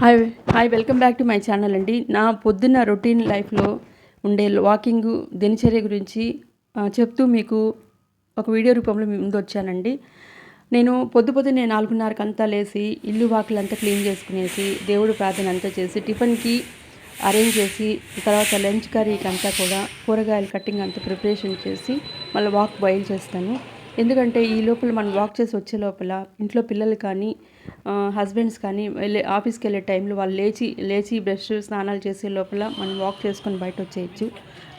Hi hi welcome back to my channel అండి. నా పొద్దున్న రొటీన్ లైఫ్లో ఉండే వాకింగ్ దినచర్య గురించి చెప్తూ మీకు ఒక వీడియో రూపంలో మీ ముందు వచ్చానండి. నేను పొద్దు పొద్దున్నే నాలుగున్నరకు అంతా లేచి ఇల్లు వాకిలు అంతా క్లీన్ చేసుకునేసి దేవుడు ప్రార్థన అంతా చేసి టిఫిన్కి అరేంజ్ చేసి తర్వాత లంచ్ కర్రీకి అంతా కూడా కూరగాయల కటింగ్ అంతా ప్రిపరేషన్ చేసి మళ్ళీ వాక్ బయలు చేస్తాను. ఎందుకంటే ఈ లోపల మనం వాక్ చేసి వచ్చే లోపల ఇంట్లో పిల్లలు కానీ హస్బెండ్స్ కానీ వెళ్ళే ఆఫీస్కి వెళ్ళే టైంలో వాళ్ళు లేచి లేచి బ్రష్ స్నానాలు చేసే లోపల మనం వాక్ చేసుకొని బయట వచ్చేయచ్చు.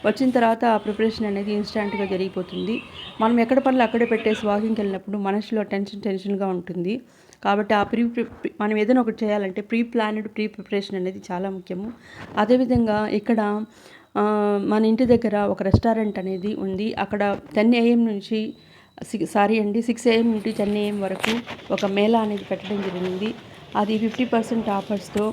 వచ్చిన తర్వాత ఆ ప్రిపరేషన్ అనేది ఇన్స్టాంట్గా జరిగిపోతుంది. మనం ఎక్కడ పనులు అక్కడే పెట్టేసి వాకింగ్కి వెళ్ళినప్పుడు మనసులో టెన్షన్ టెన్షన్గా ఉంటుంది. కాబట్టి ఆ ప్రీ మనం ఏదైనా ఒకటి చేయాలంటే ప్రీ ప్లానెడ్ ప్రీ ప్రిపరేషన్ అనేది చాలా ముఖ్యము. అదేవిధంగా ఇక్కడ మన ఇంటి దగ్గర ఒక రెస్టారెంట్ అనేది ఉంది. అక్కడ టెన్ ఏఎం నుంచి సారీ అండి సిక్స్ ఏఎం నుండి టెన్ ఏఎం వరకు ఒక మేళా అనేది పెట్టడం జరిగింది. అది fifty percent ఆఫర్స్తో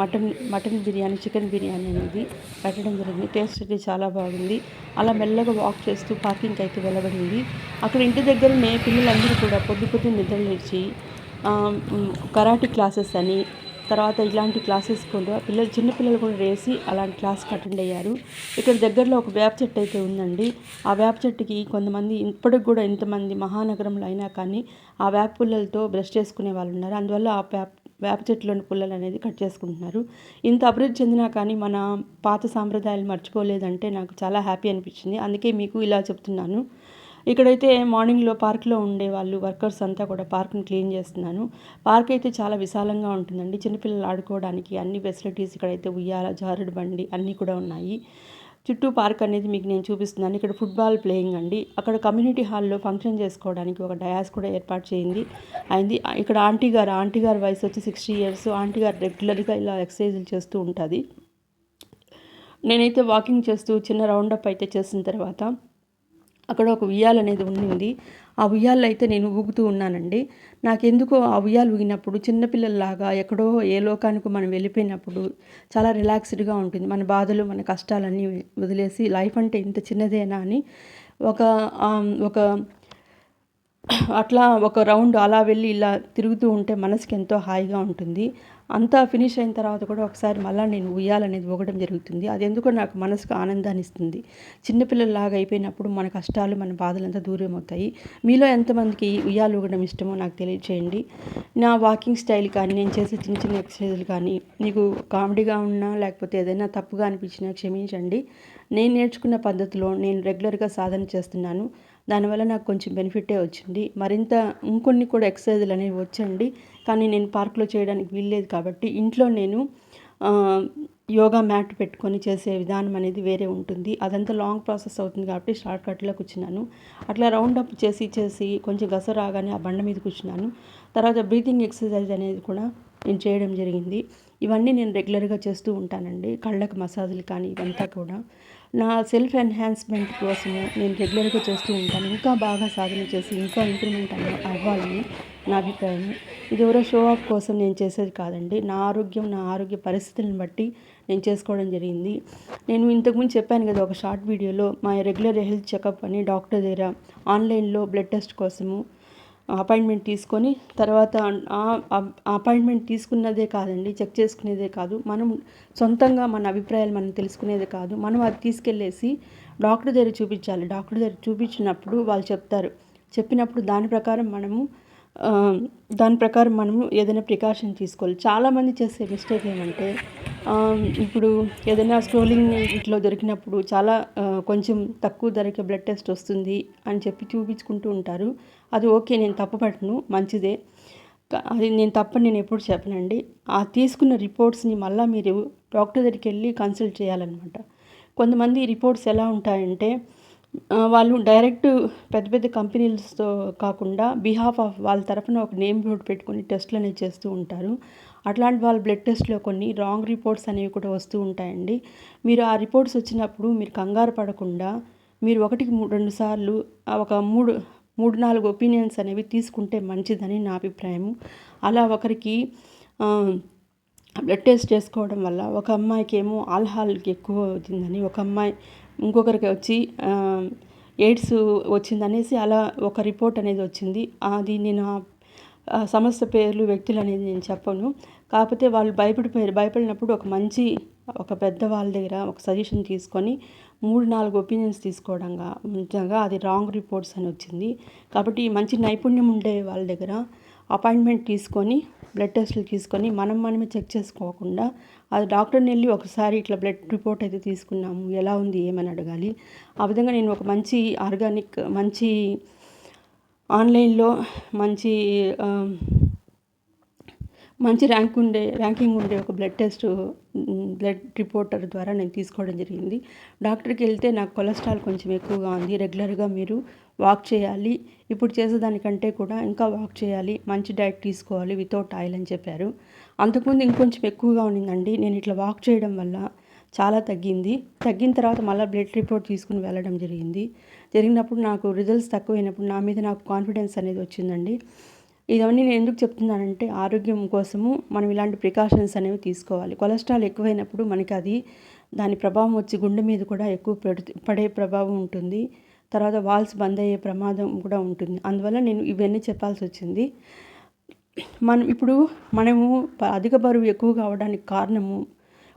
mutton mutton biryani chicken biryani అనేది పెట్టడం జరిగింది. టేస్ట్ అయితే చాలా బాగుంది. అలా మెల్లగా వాక్ చేస్తూ పార్కింగ్కి అయితే వెళ్ళబడింది. అక్కడ ఇంటి దగ్గరనే పిల్లలందరూ కూడా పొద్దు పొద్దున్న నిద్ర లేచి కరాటీ క్లాసెస్ అని తర్వాత ఇలాంటి క్లాసెస్ కూడా పిల్లలు చిన్న పిల్లలు కూడా వేసి అలాంటి క్లాస్కి అటెండ్ అయ్యారు. ఇక్కడ దగ్గరలో ఒక వేప చెట్టు అయితే ఉందండి. ఆ వేప చెట్టుకి కొంతమంది ఇప్పటికి కూడా ఇంతమంది మహానగరంలో అయినా కానీ ఆ వేప పుల్లలతో బ్రష్ చేసుకునే వాళ్ళు ఉన్నారు. అందువల్ల ఆ వేప వేప చెట్టులోని పుల్లలు అనేది కట్ చేసుకుంటున్నారు. ఇంత అభివృద్ధి చెందినా కానీ మన పాత సాంప్రదాయాలు మర్చిపోలేదంటే నాకు చాలా హ్యాపీ అనిపించింది. అందుకే మీకు ఇలా చెప్తున్నాను. ఇక్కడైతే మార్నింగ్లో పార్క్లో ఉండే వాళ్ళు వర్కర్స్ అంతా కూడా పార్క్ని క్లీన్ చేస్తున్నాను. పార్క్ అయితే చాలా విశాలంగా ఉంటుందండి. చిన్నపిల్లలు ఆడుకోవడానికి అన్ని ఫెసిలిటీస్ ఇక్కడైతే ఉయ్యాల జారుడు బండి అన్నీ కూడా ఉన్నాయి. చుట్టూ పార్క్ అనేది మీకు నేను చూపిస్తున్నాను. ఇక్కడ ఫుట్బాల్ ప్లేయింగ్ అండి. అక్కడ కమ్యూనిటీ హాల్లో ఫంక్షన్ చేసుకోవడానికి ఒక డయాస్ కూడా ఏర్పాటు చేయింది. అయింది. ఇక్కడ ఆంటీ గారు ఆంటీ గారి వయసు వచ్చి సిక్స్టీ ఇయర్స్. ఆంటీ గారు రెగ్యులర్గా ఇలా ఎక్సర్సైజులు చేస్తూ ఉంటుంది. నేనైతే వాకింగ్ చేస్తూ చిన్న రౌండప్ అయితే చేసిన తర్వాత అక్కడ ఒక ఉయ్యాల అనేది ఉండింది ఆ ఉయ్యాల్లో అయితే నేను ఊగుతూ ఉన్నానండి. నాకెందుకో ఆ ఉయ్యాలు ఊగినప్పుడు చిన్నపిల్లల్లాగా ఎక్కడో ఏ లోకానికి మనం వెళ్ళిపోయినప్పుడు చాలా రిలాక్స్డ్గా ఉంటుంది. మన బాధలు మన కష్టాలన్నీ వదిలేసి లైఫ్ అంటే ఇంత చిన్నదేనా అని ఒక ఒక అట్లా ఒక రౌండ్ అలా వెళ్ళి ఇలా తిరుగుతూ ఉంటే మనసుకి ఎంతో హాయిగా ఉంటుంది. అంతా ఫినిష్ అయిన తర్వాత కూడా ఒకసారి మళ్ళీ నేను ఉయ్యాలనేది ఊగడం జరుగుతుంది. అది ఎందుకో నాకు మనసుకు ఆనందాన్ని ఇస్తుంది. చిన్నపిల్లల్లాగా అయిపోయినప్పుడు మన కష్టాలు మన బాధలంతా దూరం అవుతాయి మీలో ఎంతమందికి ఉయ్యాలు ఊగడం ఇష్టమో నాకు తెలియచేయండి. నా వాకింగ్ స్టైల్ కానీ నేను చేసే చిన్న చిన్న ఎక్సర్సైజులు కానీ నీకు కామెడీగా ఉన్నా లేకపోతే ఏదైనా తప్పుగా అనిపించినా క్షమించండి. నేను నేర్చుకున్న పద్ధతిలో నేను రెగ్యులర్గా సాధన చేస్తున్నాను. దానివల్ల నాకు కొంచెం బెనిఫిటే వచ్చింది. మరింత ఇంకొన్ని కూడా ఎక్సర్సైజులు అనేవి వచ్చండి. కానీ నేను పార్క్లో చేయడానికి వీల్లేదు కాబట్టి ఇంట్లో నేను యోగా మ్యాట్ పెట్టుకొని చేసే విధానం అనేది వేరే ఉంటుంది. అదంతా లాంగ్ ప్రాసెస్ అవుతుంది కాబట్టి షార్ట్ కట్లో కూర్చున్నాను. అట్లా రౌండ్ అప్ చేసి చేసి కొంచెం గస రాగానే ఆ బండ మీద కూర్చున్నాను. తర్వాత బ్రీతింగ్ ఎక్సర్సైజ్ అనేది కూడా నేను చేయడం జరిగింది. ఇవన్నీ నేను రెగ్యులర్గా చేస్తూ ఉంటానండి. కళ్ళకు మసాజులు కానీ ఇవంతా కూడా. నా సెల్ఫ్ ఎన్హాన్స్మెంట్ కోసము నేను రెగ్యులర్గా చేస్తూ ఉంటాను. ఇంకా బాగా సాధన చేసి ఇంకా ఇంప్రూవ్మెంట్ అవ్వాలని నా అభిప్రాయం. ఇది ఎవరో షో ఆఫ్ కోసం నేను చేసేది కాదండి. నా ఆరోగ్యం నా ఆరోగ్య పరిస్థితులను బట్టి నేను చేసుకోవడం జరిగింది. నేను ఇంతకుముందు చెప్పాను కదా ఒక షార్ట్ వీడియోలో మా రెగ్యులర్ హెల్త్ చెకప్ అని డాక్టర్ దగ్గర ఆన్లైన్లో బ్లడ్ టెస్ట్ కోసము అపాయింట్మెంట్ తీసుకొని తర్వాత అపాయింట్మెంట్ తీసుకున్నదే కాదండి చెక్ చేసుకునేదే కాదు. మనం సొంతంగా మన అభిప్రాయాలు మనం తెలుసుకునేదే కాదు. మనం అది తీసుకెళ్ళేసి డాక్టర్ దగ్గర చూపించాలి. డాక్టర్ దగ్గర చూపించినప్పుడు వాళ్ళు చెప్తారు. చెప్పినప్పుడు దాని ప్రకారం మనము దాని ప్రకారం మనము ఏదైనా ప్రికాషన్ తీసుకోవాలి. చాలామంది చేసే మిస్టేక్ ఏమంటే ఇప్పుడు ఏదైనా స్క్రోలింగ్ ఇట్లో దొరికినప్పుడు చాలా కొంచెం తక్కువ ధరకే బ్లడ్ టెస్ట్ వస్తుంది అని చెప్పి చూపించుకుంటూ ఉంటారు. అది ఓకే నేను తప్పుపట్టను మంచిదే. అది నేను తప్పని నేను ఎప్పుడు చెప్పనండి. ఆ తీసుకున్న రిపోర్ట్స్ని మళ్ళీ మీరు డాక్టర్ దగ్గరికి వెళ్ళి కన్సల్ట్ చేయాలన్నమాట. కొంతమంది రిపోర్ట్స్ ఎలా ఉంటాయంటే వాళ్ళు డైరెక్ట్ పెద్ద పెద్ద కంపెనీలతో కాకుండా బిహాఫ్ ఆఫ్ వాళ్ళ తరఫున ఒక నేమ్ బోర్డు పెట్టుకొని టెస్ట్లు అనేవి చేస్తూ ఉంటారు. అట్లాంటి వాళ్ళ బ్లడ్ టెస్ట్లో కొన్ని రాంగ్ రిపోర్ట్స్ అనేవి కూడా వస్తూ ఉంటాయండి. మీరు ఆ రిపోర్ట్స్ వచ్చినప్పుడు మీరు కంగారు పడకుండా మీరు ఒకటికి మూడు రెండు సార్లు ఒక మూడు మూడు నాలుగు ఒపీనియన్స్ అనేవి తీసుకుంటే మంచిదని నా అభిప్రాయం అలా ఒకరికి బ్లడ్ టెస్ట్ చేసుకోవడం వల్ల ఒక అమ్మాయికి ఏమో ఆల్హాల్ ఎక్కువ అవుతుందని ఒక అమ్మాయి ఇంకొకరికి వచ్చి ఎయిడ్స్ వచ్చిందనేసి అలా ఒక రిపోర్ట్ అనేది వచ్చింది. అది నేను సమస్య పేర్లు వ్యక్తులు అనేది నేను చెప్పను. కాకపోతే వాళ్ళు భయపడిపోయారు. భయపడినప్పుడు ఒక మంచి ఒక పెద్ద వాళ్ళ దగ్గర ఒక సజెషన్ తీసుకొని మూడు నాలుగు ఒపీనియన్స్ తీసుకోవడంగా నిజంగా అది రాంగ్ రిపోర్ట్స్ అని వచ్చింది. కాబట్టి మంచి నైపుణ్యం ఉండే వాళ్ళ దగ్గర అపాయింట్మెంట్ తీసుకొని బ్లడ్ టెస్టులు తీసుకొని మనం మనమే చెక్ చేసుకోకుండా అది డాక్టర్ని వెళ్ళి ఒకసారి ఇట్లా బ్లడ్ రిపోర్ట్ అయితే తీసుకున్నాము. ఎలా ఉంది ఏమని అడగాలి? ఆ విధంగా నేను ఒక మంచి ఆర్గానిక్ మంచి ఆన్లైన్లో మంచి మంచి ర్యాంక్ ఉండే ర్యాంకింగ్ ఉండే ఒక బ్లడ్ టెస్ట్ బ్లడ్ రిపోర్టర్ ద్వారా నేను తీసుకోవడం జరిగింది. డాక్టర్కి వెళ్తే నాకు కొలెస్ట్రాల్ కొంచెం ఎక్కువగా ఉంది. రెగ్యులర్గా మీరు వాక్ చేయాలి. ఇప్పుడు చేసేదానికంటే కూడా ఇంకా వాక్ చేయాలి. మంచి డైట్ తీసుకోవాలి వితౌట్ ఆయిల్ అని చెప్పారు. అంతకుముందు ఇంకొంచెం ఎక్కువగా ఉండిందండి నేను ఇట్లా వాక్ చేయడం వల్ల చాలా తగ్గింది. తగ్గిన తర్వాత మళ్ళీ బ్లడ్ రిపోర్ట్ తీసుకుని వెళ్ళడం జరిగింది. జరిగినప్పుడు నాకు రిజల్ట్స్ తక్కువైనప్పుడు నా మీద నాకు కాన్ఫిడెన్స్ అనేది వచ్చిందండి. ఇవన్నీ నేను ఎందుకు చెప్తున్నానంటే ఆరోగ్యం కోసము మనం ఇలాంటి ప్రికాషన్స్ అనేవి తీసుకోవాలి. కొలెస్ట్రాల్ ఎక్కువైనప్పుడు మనకి అది దాని ప్రభావం వచ్చి గుండె మీద కూడా ఎక్కువ పడే ప్రభావం ఉంటుంది. తర్వాత వాల్స్ బంద్ అయ్యే ప్రమాదం కూడా ఉంటుంది. అందువల్ల నేను ఇవన్నీ చెప్పాల్సి వచ్చింది. మనం ఇప్పుడు మనము అధిక బరువు ఎక్కువ కావడానికి కారణము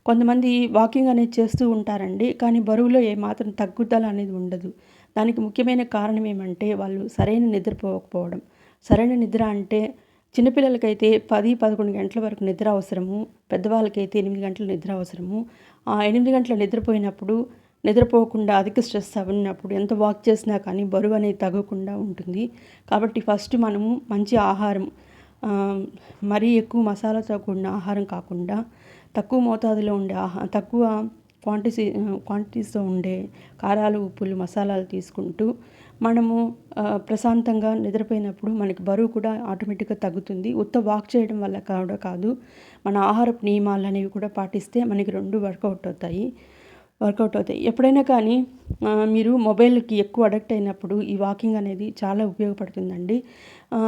కొంతమంది వాకింగ్ అనేది చేస్తూ ఉంటారండి. కానీ బరువులో ఏమాత్రం తగ్గుదల అనేది ఉండదు. దానికి ముఖ్యమైన కారణం ఏమంటే వాళ్ళు సరైన నిద్రపోకపోవడం సరైన నిద్ర అంటే చిన్నపిల్లలకైతే పది పదకొండు గంటల వరకు నిద్ర అవసరము పెద్దవాళ్ళకైతే ఎనిమిది గంటల నిద్ర అవసరము. ఆ ఎనిమిది గంటల నిద్రపోయినప్పుడు నిద్రపోకుండా అధిక స్ట్రెస్ అవ్వనప్పుడు ఎంత వాక్ చేసినా కానీ బరువు అనేది తగ్గకుండా ఉంటుంది. కాబట్టి ఫస్ట్ మనము మంచి ఆహారం మరీ ఎక్కువ మసాలాతో కూడిన ఆహారం కాకుండా తక్కువ మోతాదులో ఉండే ఆహా తక్కువ క్వాంటిటీ క్వాంటిటీస్తో ఉండే కారాలు ఉప్పులు మసాలాలు తీసుకుంటూ మనము ప్రశాంతంగా నిద్రపోయినప్పుడు మనకి బరువు కూడా ఆటోమేటిక్గా తగ్గుతుంది. ఉత్త వాక్ చేయడం వల్ల కూడా కాదు. మన ఆహారపు నియమాలు అనేవి కూడా పాటిస్తే మనకి రెండు వర్కౌట్ అవుతాయి. వర్కౌట్ అవుతాయి. ఎప్పుడైనా కానీ మీరు మొబైల్కి ఎక్కువ అడక్ట్ అయినప్పుడు ఈ వాకింగ్ అనేది చాలా ఉపయోగపడుతుందండి.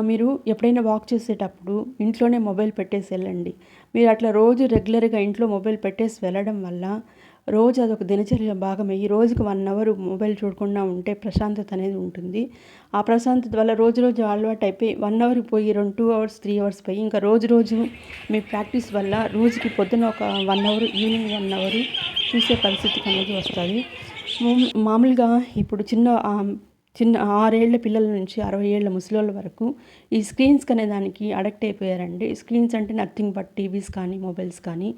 మీరు ఎప్పుడైనా వాక్ చేసేటప్పుడు ఇంట్లోనే మొబైల్ పెట్టేసి వెళ్ళండి. మీరు అట్లా రోజు రెగ్యులర్గా ఇంట్లో మొబైల్ పెట్టేసి వెళ్ళడం వల్ల రోజు అదొక దినచర్య భాగమే రోజుకి వన్ అవర్ మొబైల్ చూడకుండా ఉంటే ప్రశాంతత అనేది ఉంటుంది. ఆ ప్రశాంతత వల్ల రోజు రోజు అలవాటు అయిపోయి వన్ అవర్ పోయి రెండు టూ అవర్స్ త్రీ అవర్స్ పోయి ఇంకా రోజు రోజు మీ ప్రాక్టీస్ వల్ల రోజుకి పొద్దున ఒక one hour evening one hour చూసే పరిస్థితికి అనేది వస్తుంది. మామూలుగా ఇప్పుడు చిన్న చిన్న ఆరేళ్ళ పిల్లల నుంచి అరవై ఏళ్ళ ముసలోళ్ళ వరకు ఈ స్క్రీన్స్ అనే దానికి అడక్ట్ అయిపోయారండి. స్క్రీన్స్ అంటే నథింగ్ బట్ టీవీస్ కానీ మొబైల్స్ కానీ.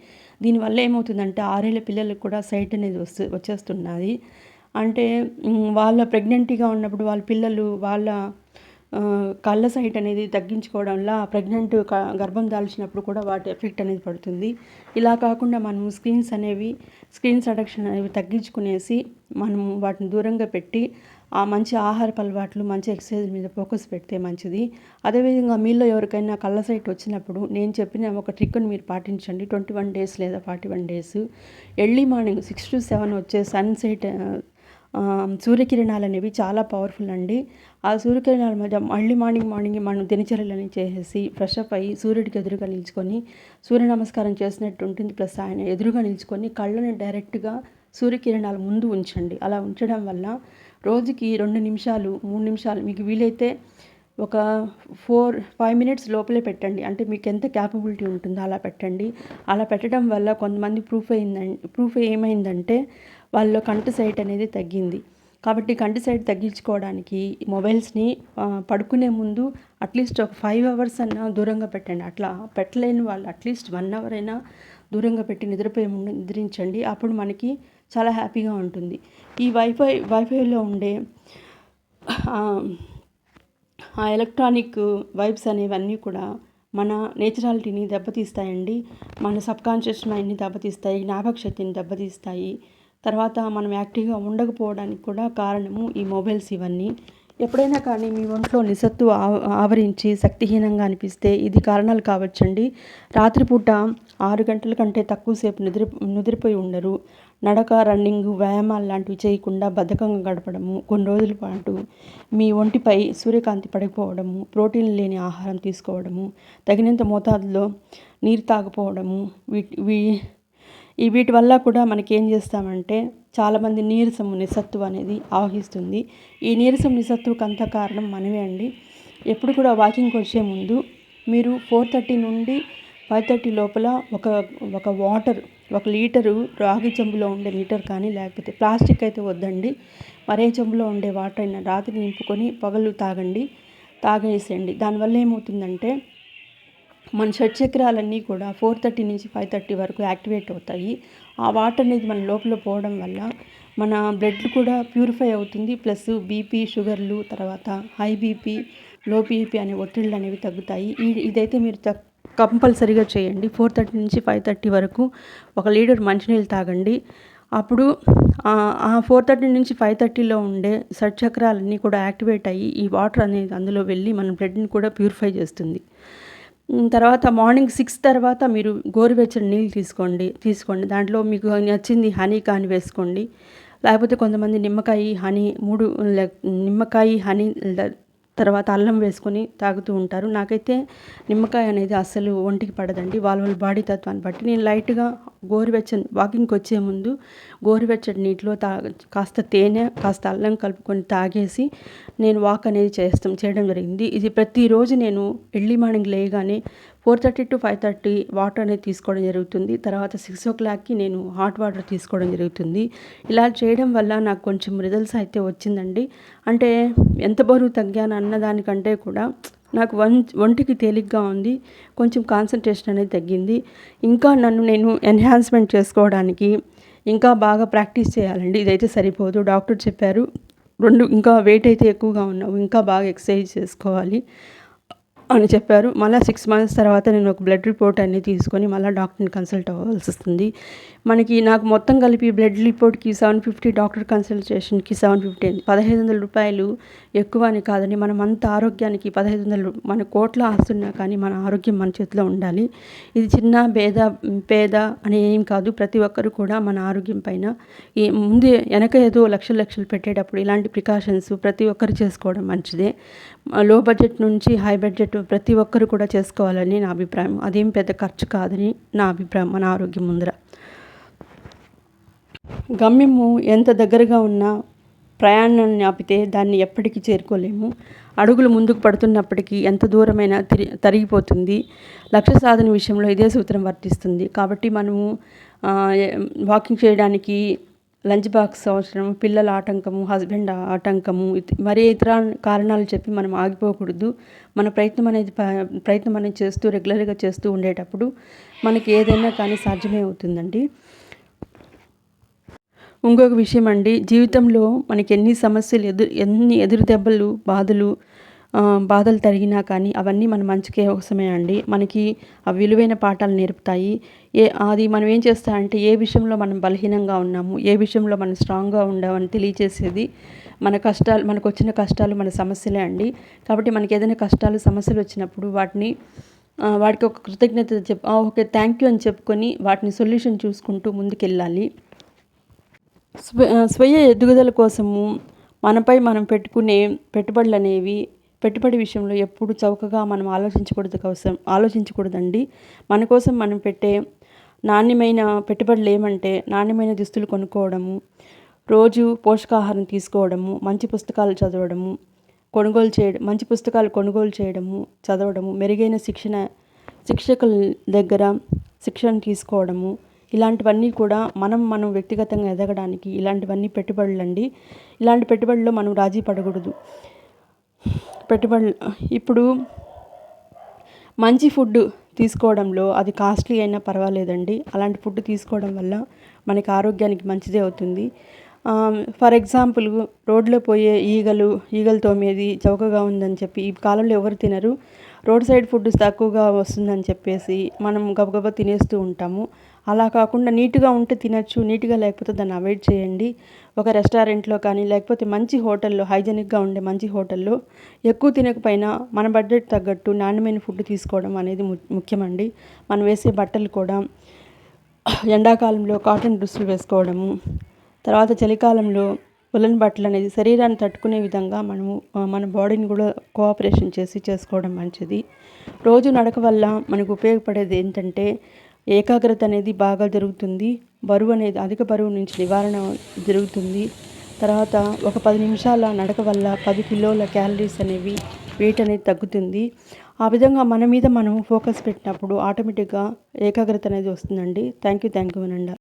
దీనివల్ల ఏమవుతుందంటే ఆరేళ్ళ పిల్లలకు కూడా సైట్ అనేది వస్తు వచ్చేస్తున్నది. అంటే వాళ్ళ ప్రెగ్నెంటీగా ఉన్నప్పుడు వాళ్ళ పిల్లలు వాళ్ళ కళ్ళ సైట్ అనేది తగ్గించుకోవడంలో ప్రెగ్నెంట్ గర్భం దాల్చినప్పుడు కూడా వాటి ఎఫెక్ట్ అనేది పడుతుంది. ఇలా కాకుండా మనం స్క్రీన్స్ అనేవి స్క్రీన్స్ అడక్షన్ అనేవి తగ్గించుకునేసి మనం వాటిని దూరంగా పెట్టి మంచి ఆహారపు అలవాట్లు మంచి ఎక్సర్సైజ్ మీద ఫోకస్ పెడితే మంచిది. అదేవిధంగా మీలో ఎవరికైనా కళ్ళ సైట్ వచ్చినప్పుడు నేను చెప్పిన ఒక ట్రిక్ను మీరు పాటించండి. ట్వంటీ వన్ డేస్ లేదా forty one days early morning six to seven వచ్చే సన్సెట్ సూర్యకిరణాలు అనేవి చాలా పవర్ఫుల్ అండి. ఆ సూర్యకిరణాల మధ్య మళ్ళీ మార్నింగ్ మార్నింగ్ మనం దినచర్యలని చేసేసి ఫ్రెష్ అప్ అయ్యి సూర్యుడికి ఎదురుగా నిల్చుకొని సూర్య నమస్కారం చేసినట్టు ఉంటుంది. ప్లస్ ఆయన ఎదురుగా నిల్చుకొని కళ్ళని డైరెక్ట్గా సూర్యకిరణాలు ముందు ఉంచండి. అలా ఉంచడం వల్ల రోజుకి రెండు నిమిషాలు మూడు నిమిషాలు మీకు వీలైతే ఒక ఫోర్ ఫైవ్ మినిట్స్ లోపలే పెట్టండి. అంటే మీకు ఎంత క్యాపబిలిటీ ఉంటుందో అలా పెట్టండి. అలా పెట్టడం వల్ల కొంతమంది ప్రూఫ్ అయిందండి ప్రూఫ్ ఏమైందంటే వాళ్ళ కంటి సైట్ అనేది తగ్గింది. కాబట్టి కంటి సైడ్ తగ్గించుకోవడానికి మొబైల్స్ని పడుకునే ముందు అట్లీస్ట్ ఒక ఫైవ్ అవర్స్ అన్నా దూరంగా పెట్టండి. అట్లా పెట్టలేని వాళ్ళు అట్లీస్ట్ వన్ అవర్ అయినా దూరంగా పెట్టి నిద్రపోయే ముందు నిద్రించండి. అప్పుడు మనకి చాలా హ్యాపీగా ఉంటుంది. ఈ వైఫై వైఫైలో ఉండే ఆ ఎలక్ట్రానిక్ వైబ్స్ అనేవన్నీ కూడా మన నేచురాలిటీని దెబ్బతీస్తాయండి. మన సబ్కాన్షియస్ మైండ్ని దెబ్బతీస్తాయి. జ్ఞాపక శక్తిని దెబ్బతీస్తాయి. తర్వాత మనం యాక్టివ్గా ఉండకపోవడానికి కూడా కారణము ఈ మొబైల్స్ ఇవన్నీ. ఎప్పుడైనా కానీ మీ ఒంట్లో నిసత్తు ఆవరించి శక్తిహీనంగా అనిపిస్తే ఇది కారణాలు కావచ్చండి. రాత్రిపూట ఆరు గంటల కంటే తక్కువసేపు నిద్ర నిద్రపోయి ఉండరు. నడక రన్నింగ్ వ్యాయామాలు లాంటివి చేయకుండా బద్ధకంగా గడపడము కొన్ని రోజుల పాటు మీ ఒంటిపై సూర్యకాంతి పడిపోవడము ప్రోటీన్ లేని ఆహారం తీసుకోవడము తగినంత మోతాదులో నీరు తాగపోవడము వీటి ఈ వీటి వల్ల కూడా మనకి ఏం చేస్తామంటే చాలామంది నీరసము నిస్సత్తువ అనేది ఆవహిస్తుంది. ఈ నీరసం నిస్సత్తువుకి అంత కారణం మనమే అండి. ఎప్పుడు కూడా వాకింగ్కి వచ్చే ముందు మీరు ఫోర్ థర్టీ నుండి ఫైవ్ థర్టీ లోపల ఒక ఒక వాటర్ ఒక లీటరు రాగి చెంబులో ఉండే లీటర్ కానీ లేకపోతే ప్లాస్టిక్ అయితే వద్దండి. మరే చెంబులో ఉండే వాటర్ అయినా రాత్రి నింపుకొని పగలు తాగండి తాగేసేయండి. దానివల్ల ఏమవుతుందంటే మన షట్చక్రాలన్నీ కూడా ఫోర్ థర్టీ నుంచి ఫైవ్ థర్టీ వరకు యాక్టివేట్ అవుతాయి. ఆ వాటర్ అనేది మన లోపల పోవడం వల్ల మన బ్లడ్ కూడా ప్యూరిఫై అవుతుంది. ప్లస్ బీపీ షుగర్లు తర్వాత హై బీపీ లో బీపీ అనే ఒత్తిళ్ళు అనేవి తగ్గుతాయి. ఇదైతే మీరు త- కంపల్సరీగా చేయండి. ఫోర్ థర్టీ నుంచి ఫైవ్ థర్టీ వరకు ఒక లీటర్ మంచినీళ్ళు తాగండి. అప్పుడు ఆ- ఫోర్ థర్టీ నుంచి ఫైవ్ థర్టీలో ఉండే షట్చక్రాలన్నీ కూడా యాక్టివేట్ అయ్యి ఈ వాటర్ అనేది అందులో వెళ్ళి మన బ్లడ్ని కూడా ప్యూరిఫై చేస్తుంది. తర్వాత మార్నింగ్ సిక్స్ తర్వాత మీరు గోరువెచ్చని నీళ్ళు తీసుకోండి తీసుకోండి. దాంట్లో మీకు నచ్చింది హనీ కానీ వేసుకోండి. లేకపోతే కొంతమంది నిమ్మకాయ హనీ మూడు నిమ్మకాయ హనీ తర్వాత అల్లం వేసుకొని తాగుతూ ఉంటారు. నాకైతే నిమ్మకాయ అనేది అస్సలు ఒంటికి పడదండి. వాళ్ళ వాళ్ళ బాడీ తత్వాన్ని బట్టి నేను లైట్గా గోరువెచ్చని వాకింగ్కి వచ్చే ముందు గోరువెచ్చని నీటిలో తా కాస్త తేనె కాస్త అల్లం కలుపుకొని తాగేసి నేను వాక్ అనేది చేస్తాం చేయడం జరిగింది. ఇది ప్రతిరోజు నేను early morning లేయగానే four thirty to five thirty water అనేది తీసుకోవడం జరుగుతుంది. తర్వాత సిక్స్ ఓ క్లాక్కి నేను హాట్ వాటర్ తీసుకోవడం జరుగుతుంది. ఇలా చేయడం వల్ల నాకు కొంచెం రిజల్ట్స్ అయితే వచ్చిందండి. అంటే ఎంత బరువు తగ్గాను అన్నదానికంటే కూడా నాకు వన్ ఒంటికి తేలిగ్గా ఉంది. కొంచెం కాన్సన్ట్రేషన్ అనేది తగ్గింది. ఇంకా నన్ను నేను ఎన్హాన్స్మెంట్ చేసుకోవడానికి ఇంకా బాగా ప్రాక్టీస్ చేయాలండి. ఇదైతే సరిపోదు. డాక్టర్ చెప్పారు రెండు ఇంకా వెయిట్ అయితే ఎక్కువగా ఉన్నావు. ఇంకా బాగా ఎక్సర్సైజ్ చేసుకోవాలి. అని చెప్పారు. మళ్ళీ సిక్స్ మంత్స్ తర్వాత నేను ఒక బ్లడ్ రిపోర్ట్ అన్ని తీసుకొని మళ్ళీ డాక్టర్ని కన్సల్ట్ అవ్వాల్సి వస్తుంది. మనకి నాకు మొత్తం కలిపి బ్లడ్ రిపోర్ట్కి సెవెన్ ఫిఫ్టీ డాక్టర్ కన్సల్టేషన్కి సెవెన్ ఫిఫ్టీ అయింది. పదహైదు వందల రూపాయలు ఎక్కువ అని కాదని మనం అంత ఆరోగ్యానికి పదహైదు వందలు మన కోట్ల ఆస్తున్నా కానీ మన ఆరోగ్యం మన చేతిలో ఉండాలి. ఇది చిన్న భేద పేద అని ఏం కాదు. ప్రతి ఒక్కరు కూడా మన ఆరోగ్యం పైన ఈ ముందే వెనక ఏదో లక్షలు లక్షలు పెట్టేటప్పుడు ఇలాంటి ప్రికాషన్స్ ప్రతి ఒక్కరు చేసుకోవడం మంచిదే. లో బడ్జెట్ నుంచి హై బడ్జెట్ ప్రతి ఒక్కరు కూడా చేసుకోవాలని నా అభిప్రాయం. అదేం పెద్ద ఖర్చు కాదని నా అభిప్రాయం మన ఆరోగ్యం ముందర. గమ్యము ఎంత దగ్గరగా ఉన్నా ప్రయాణాన్ని ఆపితే దాన్ని ఎప్పటికీ చేరుకోలేము. అడుగులు ముందుకు పడుతున్నప్పటికీ ఎంత దూరమైనా తిరి తరిగిపోతుంది. లక్ష్య సాధన విషయంలో ఇదే సూత్రం వర్తిస్తుంది. కాబట్టి మనము వాకింగ్ చేయడానికి లంచ్ బాక్స్ అవసరం పిల్లల ఆటంకము హస్బెండ్ ఆటంకము మరే మరి ఇతర కారణాలు చెప్పి మనం ఆగిపోకూడదు. మన ప్రయత్నం అనేది ప్రయత్నం అనేది చేస్తూ రెగ్యులర్గా చేస్తూ ఉండేటప్పుడు మనకి ఏదైనా కానీ సాధ్యమే అవుతుందండి. ఇంకొక విషయం అండి జీవితంలో మనకి ఎన్ని సమస్యలు ఎదురు ఎన్ని ఎదురు దెబ్బలు బాధలు బాధలు తరిగినా కానీ అవన్నీ మన మంచికే కోసమే అండి. మనకి ఆ విలువైన పాఠాలు నేర్పుతాయి. ఏ అది మనం ఏం చేస్తామంటే ఏ విషయంలో మనం బలహీనంగా ఉన్నాము ఏ విషయంలో మనం స్ట్రాంగ్గా ఉండామని తెలియజేసేది మన కష్టాలు మనకు వచ్చిన కష్టాలు మన సమస్యలే అండి. కాబట్టి మనకి ఏదైనా కష్టాలు సమస్యలు వచ్చినప్పుడు వాటిని వాటికి ఒక కృతజ్ఞత చెప్ ఓకే థ్యాంక్ యూ అని చెప్పుకొని వాటిని సొల్యూషన్ చూసుకుంటూ ముందుకెళ్ళాలి. స్వ స్వయ ఎదుగుదల కోసము మనపై మనం పెట్టుకునే పెట్టుబడులు అనేవి పెట్టుబడి విషయంలో ఎప్పుడు చౌకగా మనం ఆలోచించకూడదు కోసం ఆలోచించకూడదండి. మన కోసం మనం పెట్టే నాణ్యమైన పెట్టుబడులు ఏమంటే నాణ్యమైన దుస్తులు కొనుక్కోవడము రోజు పోషకాహారం తీసుకోవడము మంచి పుస్తకాలు చదవడము కొనుగోలు చేయడం మంచి పుస్తకాలు కొనుగోలు చేయడము చదవడము మెరుగైన శిక్షణ శిక్షకుల దగ్గర శిక్షణ తీసుకోవడము ఇలాంటివన్నీ కూడా మనం మనం వ్యక్తిగతంగా ఎదగడానికి ఇలాంటివన్నీ పెట్టుబడులండి. ఇలాంటి పెట్టుబడుల్లో మనం రాజీ పడకూడదు. పెట్టుబడులు. ఇప్పుడు మంచి ఫుడ్ తీసుకోవడంలో అది కాస్ట్లీ అయినా పర్వాలేదండి. అలాంటి ఫుడ్ తీసుకోవడం వల్ల మనకి ఆరోగ్యానికి మంచిదే అవుతుంది. ఫర్ ఎగ్జాంపుల్ రోడ్లో పోయే ఈగలు ఈగలు తోమేది చౌకగా ఉందని చెప్పి ఈ కాలంలో ఎవరు తినరు. రోడ్ సైడ్ ఫుడ్ తక్కువగా వస్తుందని చెప్పేసి మనం గబగబా తినేస్తూ ఉంటాము. అలా కాకుండా నీట్గా ఉంటే తినచ్చు నీట్గా లేకపోతే దాన్ని అవాయిడ్ చేయండి. ఒక రెస్టారెంట్లో కానీ లేకపోతే మంచి హోటల్లో హైజెనిక్గా ఉండే మంచి హోటల్లో ఎక్కువ తినకపోయినా మన బడ్జెట్ తగ్గట్టు నాణ్యమైన ఫుడ్ తీసుకోవడం అనేది ము- ముఖ్యమండి. మనం వేసే బట్టలు కూడా ఎండాకాలంలో కాటన్ దుస్తులు వేసుకోవడము తర్వాత చలికాలంలో ఉలన్ బట్టలు అనేది శరీరాన్ని తట్టుకునే విధంగా మనము మన బాడీని కూడా కోఆపరేషన్ చేసి చేసుకోవడం మంచిది. రోజు నడక వల్ల మనకు ఉపయోగపడేది ఏంటంటే ఏకాగ్రత అనేది బాగా జరుగుతుంది. బరువు అనేది అధిక బరువు నుంచి నివారణ జరుగుతుంది. తర్వాత ఒక పది నిమిషాల నడక వల్ల పది కిలోల క్యాలరీస్ అనేవి వెయిట్ అనేది తగ్గుతుంది. ఆ విధంగా మన మీద మనం ఫోకస్ పెట్టినప్పుడు ఆటోమేటిక్గా ఏకాగ్రత అనేది వస్తుందండి. థ్యాంక్ యూ థ్యాంక్ యూ అనండి.